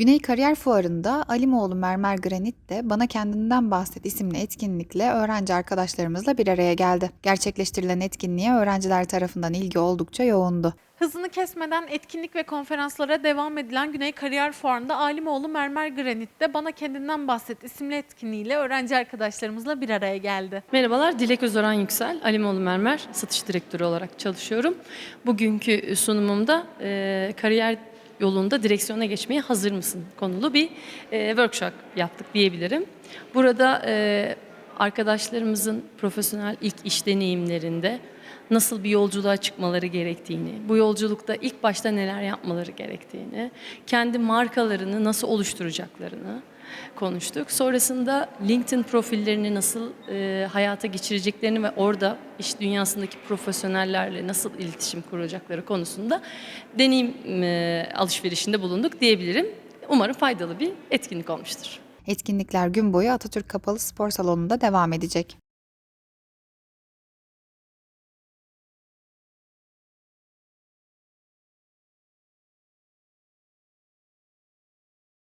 Güney Kariyer Fuarı'nda Alimoğlu Mermer Granit de Bana Kendinden Bahset isimli etkinlikle öğrenci arkadaşlarımızla bir araya geldi. Gerçekleştirilen etkinliğe öğrenciler tarafından ilgi oldukça yoğundu. Hızını kesmeden etkinlik ve konferanslara devam edilen Güney Kariyer Fuarı'nda Alimoğlu Mermer Granit'te Bana Kendinden Bahset isimli etkinliğiyle öğrenci arkadaşlarımızla bir araya geldi. Merhabalar, Dilek Özoran Yüksel, Alimoğlu Mermer Satış Direktörü olarak çalışıyorum. Bugünkü sunumumda e, kariyer yolunda direksiyona geçmeye hazır mısın konulu bir e, workshop yaptık diyebilirim. Burada e, arkadaşlarımızın profesyonel ilk iş deneyimlerinde nasıl bir yolculuğa çıkmaları gerektiğini, bu yolculukta ilk başta neler yapmaları gerektiğini, kendi markalarını nasıl oluşturacaklarını konuştuk. Sonrasında LinkedIn profillerini nasıl e, hayata geçireceklerini ve orada iş dünyasındaki profesyonellerle nasıl iletişim kuracakları konusunda deneyim e, alışverişinde bulunduk diyebilirim. Umarım faydalı bir etkinlik olmuştur. Etkinlikler gün boyu Atatürk Kapalı Spor Salonu'nda devam edecek.